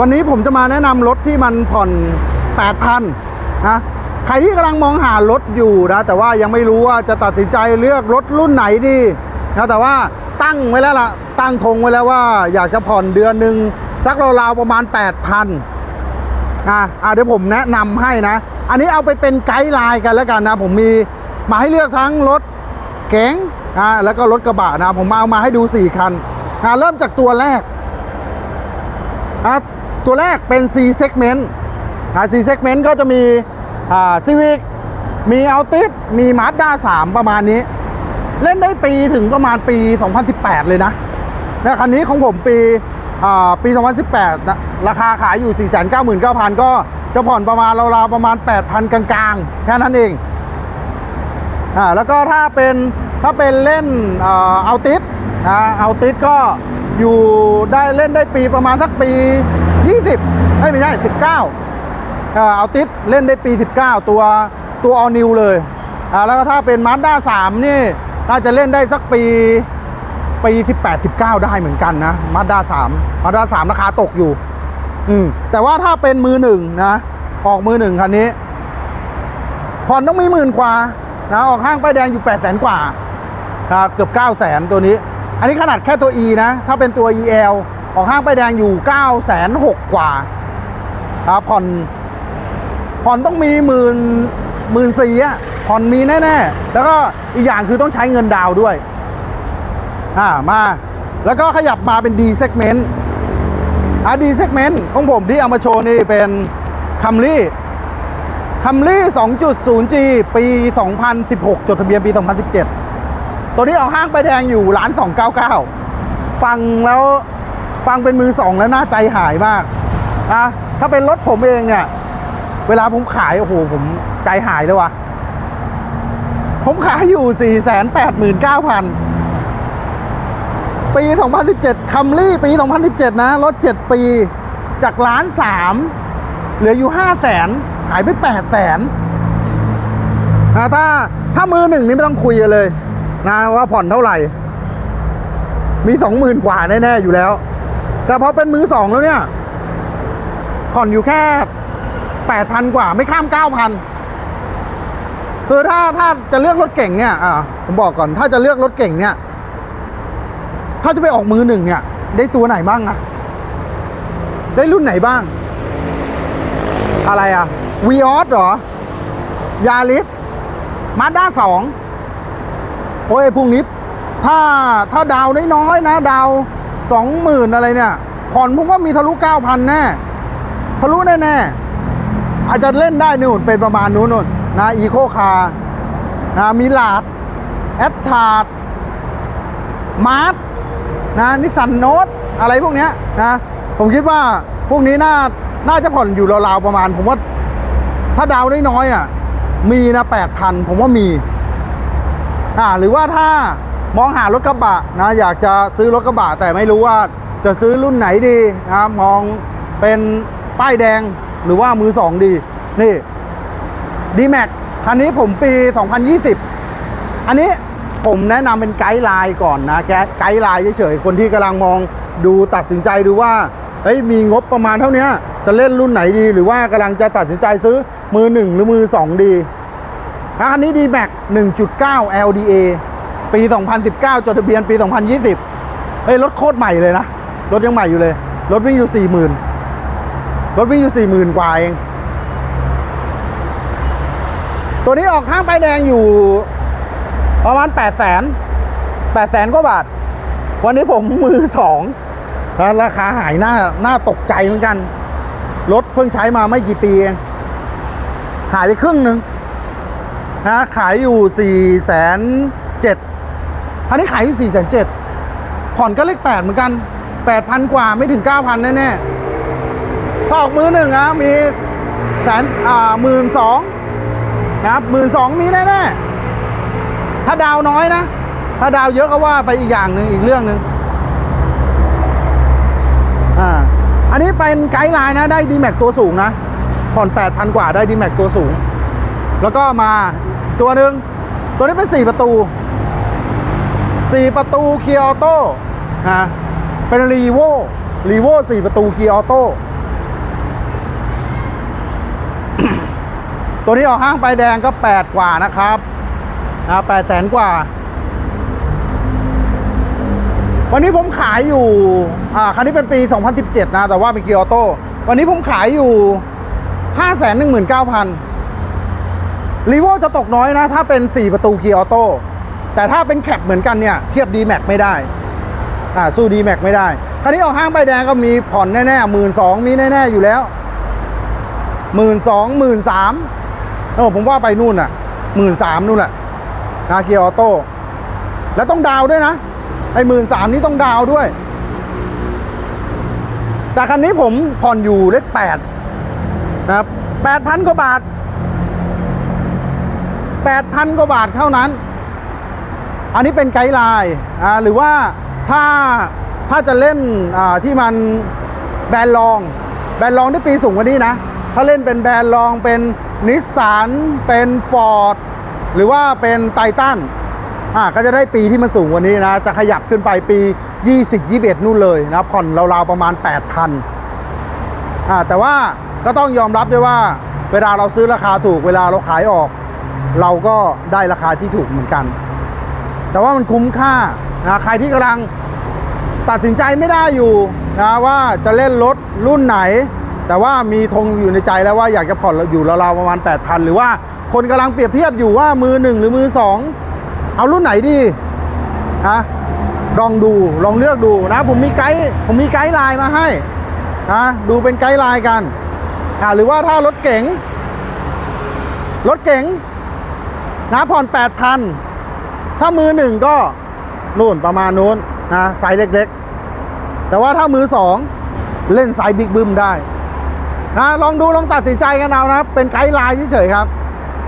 วันนี้ผมจะมาแนะนำรถที่มันผ่อน 8,000นะใครที่กำลังมองหารถอยู่นะแต่ว่ายังไม่รู้ว่าจะตัดสินใจเลือกรถรุ่นไหนดีนะแต่ว่าตั้งไว้แล้วล่ะตั้งธงไว้แล้วว่าอยากจะผ่อนเดือนหนึ่งสักราวๆประมาณ 8,000อะอะเดี๋ยวผมแนะนำให้นะ อันนี้เอาไปเป็นไกด์ไลน์กันแล้วกันนะ ผมมีมาให้เลือกทั้งรถเก๋งอะแล้วก็รถกระบะนะ ผมมาเอามาให้ดู 4 คันอะเริ่มจากตัวแรกอะ ตัวแรกเป็น C segment อ่า C segment ก็จะมีอ่า Civic มี Altis มี Mazda 3 ประมาณนี้ เล่นได้ปีถึงประมาณปี 2018 เลยนะนะคันนี้ของผมปีอ่าปี 2018นะราคาขายอยู่ 499,000 ก็จะผ่อนประมาณราวๆประมาณ 8,000 กลางๆ แค่นั้นเองอ่าแล้วก็ถ้าเป็นถ้าเป็นเล่นเอาติสนะเอาติสก็อยู่ได้เล่นได้ปีประมาณสักปี 20เอ้ยไม่ใช่ 19อ่าเอาติสเล่นได้ปี 19 ตัวตัวออนิวเลยอ่าแล้วก็ถ้าเป็นมา z ด้า3นี่ น่าจะเล่นได้สักปีปี 18 19 ได้เหมือนกันนะมา z ด้า3มา z ด้า3ราคาตกอยู่ อืมแต่ว่าถ้าเป็นมือหนึ่งนะ ออกมือหนึ่งคันนี้ผ่อนต้องมีหมื่นกว่านะออกห้างป้ายแดงอยู่8 0 0แสนกว่านะเกือบ9 0 0แสนตัวนี้ อันนี้ขนาดแค่ตัว E นะ ถ้าเป็นตัว EL ออกห้างป้ายแดงอยู่9 0 0แสนหกกว่าครับผ่อนผ่อนต้องมีหมื่นหมื่นสี่อะผ่อนมีแน่ ๆ แล้วก็อีกอย่างคือต้องใช้เงินดาวด้วยอ่ามาแล้วก็ขยับมาเป็น D segment อะ D segment ของผมที่เอามาโชว์นี่เป็นคัมรี่คัมรี่ 2.0G ปี 2016 จดทะเบียนปี 2017 ตัวนี้ออกห้างไปแดงอยู่ล้าน 299 ฟังแล้ว ฟังเป็นมือสองแล้วน่าใจหายมากนะถ้าเป็นรถผมเองเนี่ย เวลาผมขาย โอ้โห ผมใจหายเลยวะผมขายอยู่ 489,000 ปี 2017 คัมรี่ปี 2017 นะ รถ 7 ปี จากล้านสามเหลืออยู่ 5 0 0แสนหายไป 8 0 0แสนนะถ้าถ้ามือหนึ่งนี่ไม่ต้องคุยเลยนะว่าผ่อนเท่าไหร่ มี 20,000 กว่าแน่ ๆ อยู่แล้ว แต่พอเป็นมือสองแล้วเนี่ย ผ่อนอยู่แค่8,000กว่าไม่ข้าม9,000คือถ้าถ้าจะเลือกรถเก่งเนี่ยอ่าผมบอกก่อนถ้าจะเลือกรถเก่งเนี่ย ถ้าจะไปออกมือหนึ่งเนี่ย ได้ตัวไหนบ้างอะได้รุ่นไหนบ้าง อะไรอะวีออสเหรอยาริสมาด้าสองโอ้ยพรุ่งนี้ถ้าถ้าดาวน้อยๆนะ ดาว สองหมื่นอะไรเนี่ย ผ่อนผมว่ามีทะลุเก้าพันแน่ ทะลุแน่ๆอาจจะเล่นได้นู่นเป็นประมาณนู้นนู่นนะอีโคคาร์นะมิลาดแอตทาร์ดมาร์ทนะนิสสันโนตอะไรพวกเนี้ยนะ ผมคิดว่าพวกนี้น่าน่าจะผ่อนอยู่ราวๆประมาณ ผมว่าถ้าดาวน้อยๆอะ มีนะแปดพันผมว่ามี อ่า หรือว่าถ้า มองหารถกระบะนะอยากจะซื้อรถกระบะแต่ไม่รู้ว่าจะซื้อรุ่นไหนดีนะมองเป็นป้ายแดงหรือว่ามือสองดี นี่ดีแม็กคันนี้ผมปี 2020 อันนี้ผมแนะนำเป็นไกด์ไลน์ก่อนนะแกไกด์ไลน์เฉยๆคนที่กำลังมองดูตัดสินใจดูว่าเฮ้ยมีงบประมาณเท่านี้จะเล่นรุ่นไหนดี หรือว่ากำลังจะตัดสินใจซื้อมือหนึ่งหรือมือสองดีนะคันนี้ดีแม็ก1.9 LDA ปี 2019 จดทะเบียนปี 2020 เฮ้ย รถโคตรใหม่เลยนะ รถยังใหม่อยู่เลย รถวิ่งอยู่ 40,000 รถวิ่งอยู่ 40,000 กว่าเอง ตัวนี้ออกข้างไปแดงอยู่ ประมาณ 8 0 0 0 0 0 8 0 0 0 0 กว่าบาท วันนี้ผมมือสองแล้วราคาหายหน้าหน้าตกใจเหมือนกัน รถเพิ่งใช้มาไม่กี่ปีเอง หายไปครึ่งหนึ่งนะขายอยู่4ี่แสนเจ็ด อันนี้ขายอยู่4ี่แสนเจ็ดผ่อนก็เลขแปดเหมือนกันแปดพันกว่าไม่ถึงเก้าพันแน่ๆถ้าออกมือหนึ่งนะมีแสนอ่าหมื่นสองนะครับหมื่นสองมีแน่ๆถ้าดาวน้อยนะ ถ้าดาวเยอะก็ว่าไปอีกอย่างหนึ่งอีกเรื่องหนึ่งอ่าอันนี้เป็นไกด์ไลน์นะได้ดีแม็กตัวสูงนะผ่อน8,000กว่าได้ดีแม็กตัวสูง แล้วก็มาตัวหนึ่งตัวนี้เป็น4ประตู 4 ประตูเกียร์ออโต้ฮะเป็นรีโวรีโว่4ประตูเกียร์ออโต้ตัวนี้ออกห้างไปแดงก็ 8 กว่านะครับนะแปดแสนกว่า วันนี้ผมขายอยู่อ่าคันนี้เป็นปี 2017 นะ แต่ว่าเป็นเกียร์ออโต้วันนี้ผมขายอยู่ 519,000รีโว่จะตกน้อยนะ ถ้าเป็น 4 ประตูเกียร์ออโต้ แต่ถ้าเป็นแคปเหมือนกันเนี่ยเทียบ d m a x ไม่ได้อ่าสู้ d m a x ไม่ได้คันนี้ออกห้างใบแดงก็มีผ่อนแน่ๆหมื่นสองมีแน่ๆอยู่แล้วหมื่นสองหมื่นสามโอ้ผมว่าไปนู่นอะหมื่นสามนู่นแหละนะเกียร์ออโต้แล้วต้องดาวด้วยนะ ไอ้หมื่นสามนี้ต้องดาวด้วย แต่คันนี้ผมผ่อนอยู่เลขแปดนะครับแปดพันกว่าบาทแปดพันกว่าบาทเท่านั้น อันนี้เป็นไกด์ไลน์อ่าหรือว่าถ้าถ้าจะเล่นอ่าที่มันแบรนด์รอง แบรนด์รองได้ปีสูงกว่านี้นะ ถ้าเล่นเป็นแบรนด์รองเป็นนิสสันเป็นฟอร์ดหรือว่าเป็นไททันอ่าก็จะได้ปีที่มันสูงกว่านี้นะ จะขยับขึ้นไปปี 20 21 นู่นเลยนะผ่อนราวๆประมาณ 8,000อ่าแต่ว่าก็ต้องยอมรับด้วยว่า เวลาเราซื้อราคาถูกเวลาเราขายออก เราก็ได้ราคาที่ถูกเหมือนกัน แต่ว่ามันคุ้มค่านะใครที่กำลังตัดสินใจไม่ได้อยู่นะว่าจะเล่นรถรุ่นไหน แต่ว่ามีธงอยู่ในใจแล้วว่าอยากจะผ่อนอยู่ราวๆประมาณ 8,000 หรือว่าคนกำลังเปรียบเทียบอยู่ว่ามือหนึ่งหรือมือสองเอารุ่นไหนดีฮะลองดูลองเลือกดูนะ ผมมีไกด์ผมมีไกด์ไลน์มาให้นะดูเป็นไกด์ไลน์กันอ่าหรือว่าถ้ารถเก๋งรถเก๋งนะผ่อน 8,000 ถ้ามือหนึ่งก็นู่นประมาณนู้นนะไซส์เล็กๆ แต่ว่าถ้ามือสองเล่นไซส์บิ๊กบึ้มได้นะลองดูลองตัดสินใจกันเอานะเป็นไกด์ไลน์เฉยๆครับ